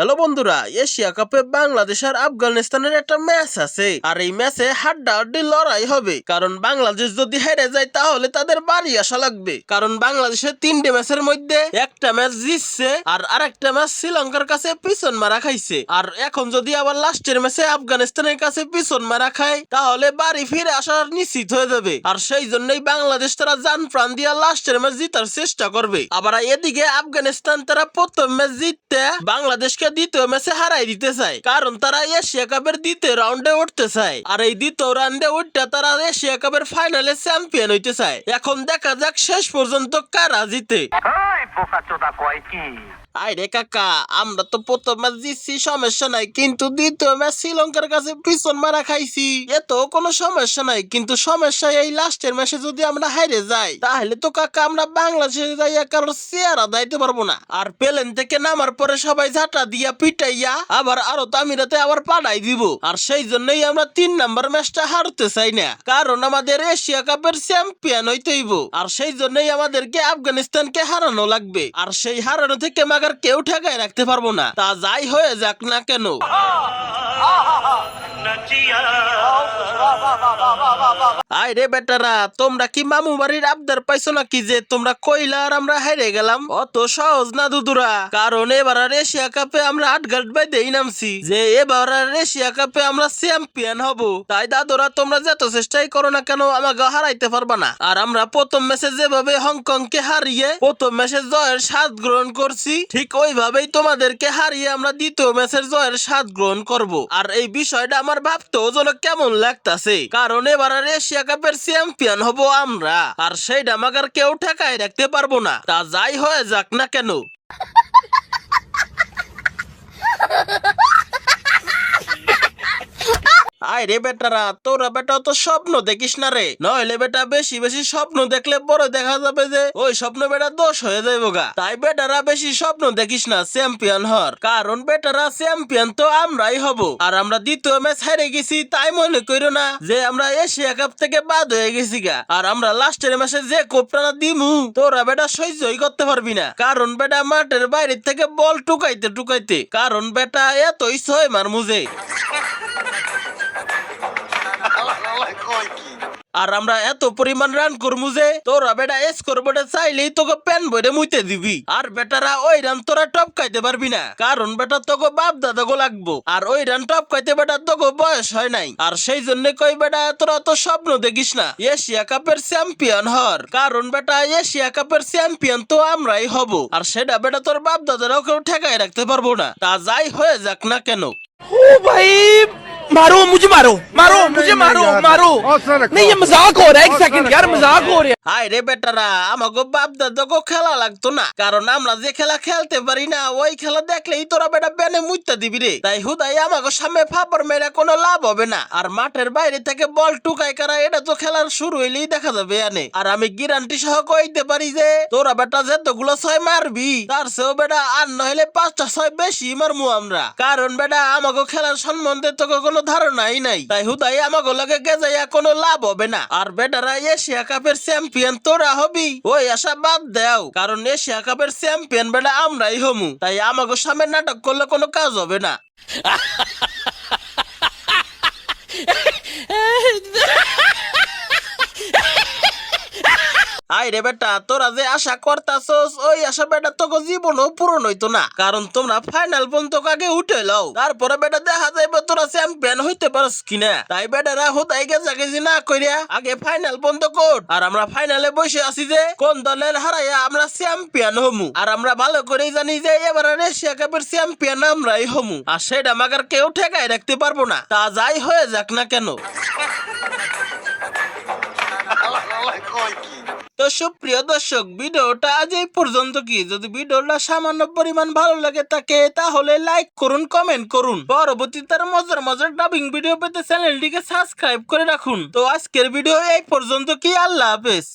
Hello বন্ধুরা, Asia কাপে বাংলাদেশ আর আফগানিস্তানের একটা ম্যাচ আছে। আর এই ম্যাচে হাড্ডা হাড্ডি লড়াই হবে। কারণ বাংলাদেশ যদি হেরে যায়, তাহলে তাদের বাড়ি আসা লাগবে। কারণ বাংলাদেশের তিনটে ম্যাচের মধ্যে একটা ম্যাচ জিতছে আর আরেকটা ম্যাচ শ্রীলঙ্কার কাছে পিছন মারা খাইছে। আর এখন যদি আবার লাস্টের ম্যাচে আফগানিস্তানের কাছে পিছন মারা খায়, তাহলে বাড়ি ফিরে আসার নিশ্চিত হয়ে যাবে। আর সেই জন্যই বাংলাদেশ তারা জান প্রাণ দিয়ে লাস্টের ম্যাচ জিতার চেষ্টা করবে। আবার এদিকে আফগানিস্তান তারা প্রথম ম্যাচ জিততে বাংলাদেশকে দ্বিতীয় মেসে হারাই দিতে চায়, কারণ তারা এশিয়া কাপের দ্বিতীয় রাউন্ডে উঠতে চায়। আর এই দ্বিতীয় রাউন্ডে উঠতে তারা এশিয়া কাপের ফাইনালে চ্যাম্পিয়ন হইতে চায়। এখন দেখা যাক শেষ পর্যন্ত কারা জিতে। কি? আরে কাকা, আমরা তো প্রথম ম্যাচ জিতছি, সমস্যা নাই, কিন্তু দ্বিতীয় ম্যাচ শ্রীলঙ্কার কাছে পিছন মারা খাইছি। এত কোনো সমস্যা নাই, কিন্তু সমস্যা এই লাস্টের ম্যাচে যদি আমরা হারে যাই, তাহলে তো কাকা আমরা বাংলাদেশে যাইয়া কারোর চেয়ারা দাইতে পারব না। আর প্লেন থেকে নামার পরে সবাই ঝাঁটা দিয়া পিটাইয়া আবার আরও তামিরাতে আবার পাঠাই দিব। আর সেই জন্যই আমরা তিন নাম্বার ম্যাচটা হারতে চাই না, কারণ আমাদের এশিয়া কাপের চ্যাম্পিয়ন হইতে হইব। আর সেই জন্যই আমাদেরকে আফগানিস্তানকে হারানো লাগবে। আর সেই হারানো থেকে মাগার কেউ ঠেকায় রাখতে পারব না। তা যাই হয়ে যাক না কেন। আয় রে বেটারা, তোমরা কি মামু বাড়ির আবদার পাইছো নাকি যে তোমরা কইলা আমরা হেরে গেলাম? অত সহজ না দুদুরা। কারণ এবার আর এশিয়া কাপে আমরা আট গাট বাইদেই নামছি। যে এবার আর এশিয়া কাপে আমরা চ্যাম্পিয়ন হব। তাই দাদুরা, তোমরা যত চেষ্টাই করো না কেন, আমাকে হারাইতে পারবা না। আর আমরা প্রথম ম্যাচে যেভাবে হংকং কে হারিয়ে প্রথম ম্যাচে জয়ের স্বাদ গ্রহণ করছি, ঠিক ওইভাবেই তোমাদেরকে হারিয়ে আমরা দ্বিতীয় ম্যাচের জয়ের স্বাদ গ্রহণ করব। আর এই বিষয়টা আমার ভাবতেও যেন কেমন লাগতাছে। কারণ এবার এশিয়া কাপের চ্যাম্পিয়ন হব আমরা। আর সেই ডামাগার কেউ ঠেকায় রাখতে পারব না। তা যাই হয়ে যাক না কেন? আয় রে বেটারা, তোরা বেটা তো স্বপ্ন দেখিস না রে। নইলে বেটা বেশি বেশি স্বপ্ন দেখলে পরে দেখা যাবে যে, ওই স্বপ্ন বেটা দোষ হয়ে যাইব গা। তাই বেটারা বেশি স্বপ্ন দেখিস না, চ্যাম্পিয়ন হর। কারণ বেটারা চ্যাম্পিয়ন তো আমরাই হব। আর আমরা দ্বিতীয় ম্যাচ হেরে গেছি, তাই মনে করো না যে, আমরা এশিয়া কাপ থেকে বাদ হয়ে গেছি গা। আর আমরা লাস্টের ম্যাচে যে কোপটানা দিমু, তোরা বেটা সহ্যই করতে পারবি না। কারণ বেটা মাঠের বাইরে থেকে বল টুকাইতে টুকাইতে, কারণ বেটা এতই ছয় মার মুজে। আর আমরা এত পরিমাণ রান করব যে, তোরা বেটা এস করব চাইলেই তোকে প্যান বইরে মুইতে দিবি। আর বেটারা ওই রান তোরা টপ খাইতে পারবি না। কারণ বেটা তোকে বাপ দাদাকে লাগবো। আর ওই রান টপ খাইতে বেটা তোকে বয়স হয় নাই। আর সেই জন্য কই বেটা, তোরা তো স্বপ্ন দেখিস না। এশিয়া কাপের চ্যাম্পিয়ন হর। কারণ বেটা, এশিয়া কাপের চ্যাম্পিয়ন তো আমরাই হব। আর সেটা বেটা তোর বাপ দাদারাও কেউ ঠেকায় রাখতে পারব না। তা যাই হয়ে যাক না কেন। ও ভাই! मारो मुझे मारो मारो मुझे मारो मारो नहीं ये मजाक हो रहा है एक सेकंड यार मजाक हो रहा है হাই রে বেটারা আমাকে বাপ দাদাকে খেলা লাগতো না কারণ আমরা যে খেলা খেলতে পারি না ওই খেলা দেখলেই তোরা বেটা বেনে মুইতা দিবি রে তাই হুদাই আমাকে সামনে ফাপড় মেরে কোনো লাভ হবে না আর মাঠের বাইরে থেকে বল টুকাই কারা এটা তো খেলার শুরু হইলেই দেখা যাবে আনে আর আমি গ্যারান্টি সহ কইতে পারি যে তোরা বেটা যেতগুলো ছয় মারবি তার চেয়েও বেটা আর নইলে পাঁচটা ছয় বেশি মারমু আমরা কারণ বেটা আমাকে খেলার সম্বন্ধে তোকে কোনো ধারণাই নাই। তাই হুদাই আমাকে লাগে গেজাইয়া কোনো লাভ হবে না। আর বেটারা এশিয়া কাপের চ্যাম্পিয়ন তোরা হবি। ওই আশা বাদ দেও, কারণ এশিয়া কাপের চ্যাম্পিয়ন বেটা আমরাই হমু। তাই আমাকে সামনে নাটক করলে কোনো কাজ হবে না। আই রে বেটা, তোরা যে আশা করতাছস, ওই আশা বেটা তোকে জীবনও পূরণ হইতো না। কারণ তোমরা ফাইনাল পর্যন্ত আগে উঠে লও? তারপরে বেটা দেখা যাইবে তোরা চ্যাম্পিয়ন হইতে পারস কিনা। তাই বেটারা হুতাই গেছে গেছি না কইরা আগে ফাইনাল পর্যন্ত কোট আর আমরা ফাইনালে বসে আছি যে, কোন দলের হারাইয়া আমরা চ্যাম্পিয়ন হমু। আর আমরা ভালো করে জানি যে, এবার এশিয়া কাপের চ্যাম্পিয়ন আমরাই হমু। আর সেটা মাগার কেউ ঠেকায় রাখতে পারব না। তা যাই হয়ে যাক না কেন। তো সুপ্রিয় দর্শক, ভিডিওটা আজ এই পর্যন্ত কি? যদি ভিডিওটা সামান্য পরিমাণ ভালো লাগে থাকে, তাহলে লাইক করুন কমেন্ট করুন। পরবর্তী তার মজার মজার ডাবিং ভিডিও পেতে চ্যানেলটিকে সাবস্ক্রাইব করে রাখুন। তো আজকের ভিডিও এই পর্যন্ত কি? আল্লাহ হাফেজ।